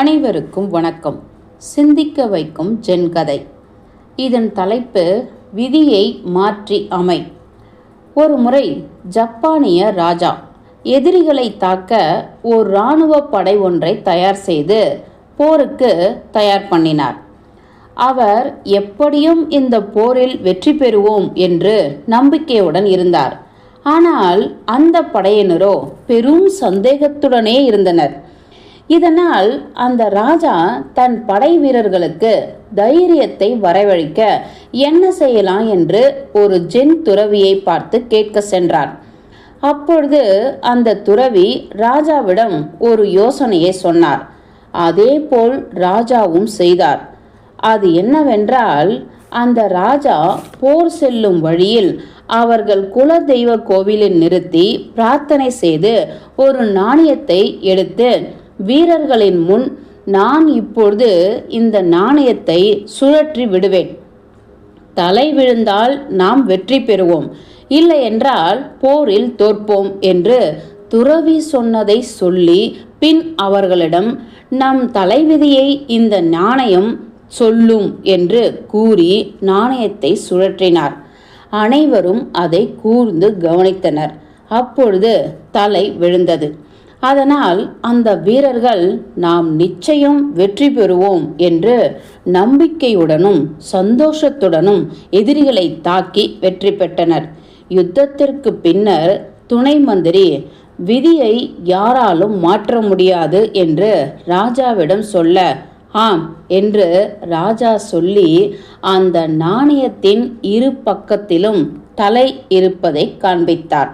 அனைவருக்கும் வணக்கம். சிந்திக்க வைக்கும் ஜென்கதை இதன் தலைப்பு விதியை மாற்றி அமை. ஒரு முறை ஜப்பானிய ராஜா எதிரிகளை தாக்க ஓர் இராணுவ படை ஒன்றை தயார் செய்து போருக்கு தயார் பண்ணினார். அவர் எப்படியும் இந்த போரில் வெற்றி பெறுவோம் என்று நம்பிக்கையுடன் இருந்தார். ஆனால் அந்த படையினரோ பெரும் சந்தேகத்துடனே இருந்தனர். இதனால் அந்த ராஜா தன் படை வீரர்களுக்கு தைரியத்தை வரவழைக்க என்ன செய்யலாம் என்று ஒரு ஜென் துறவியை பார்த்து கேட்க சென்றார். அப்பொழுது அந்த துறவி ராஜாவிடம் ஒரு யோசனையை சொன்னார். அதேபோல் ராஜாவும் செய்தார். அது என்னவென்றால் அந்த ராஜா போர் செல்லும் வழியில் அவர்கள் குலதெய்வ கோவிலில் நிறுத்தி பிரார்த்தனை செய்து ஒரு நாணயத்தை எடுத்து வீரர்களின் முன் நான் இப்பொழுது இந்த நாணயத்தை சுழற்றி விடுவேன். தலை விழுந்தால் நாம் வெற்றி பெறுவோம். இல்லை என்றால் போரில் தோற்போம் என்று துறவி சொன்னதை சொல்லி பின் அவர்களிடம் நம் தலைவிதியை இந்த நாணயம் சொல்லும் என்று கூறி நாணயத்தை சுழற்றினார். அனைவரும் அதை கூர்ந்து கவனித்தனர். அப்பொழுது தலை விழுந்தது. அதனால் அந்த வீரர்கள் நாம் நிச்சயம் வெற்றி பெறுவோம் என்று நம்பிக்கையுடனும் சந்தோஷத்துடனும் எதிரிகளை தாக்கி வெற்றி பெற்றனர். யுத்தத்திற்கு பின்னர் துணை மந்திரி விதியை யாராலும் மாற்ற முடியாது என்று ராஜாவிடம் சொல்ல ஆம் என்று ராஜா சொல்லி அந்த நாணயத்தின் இரு பக்கத்திலும் தலை இருப்பதை காண்பித்தார்.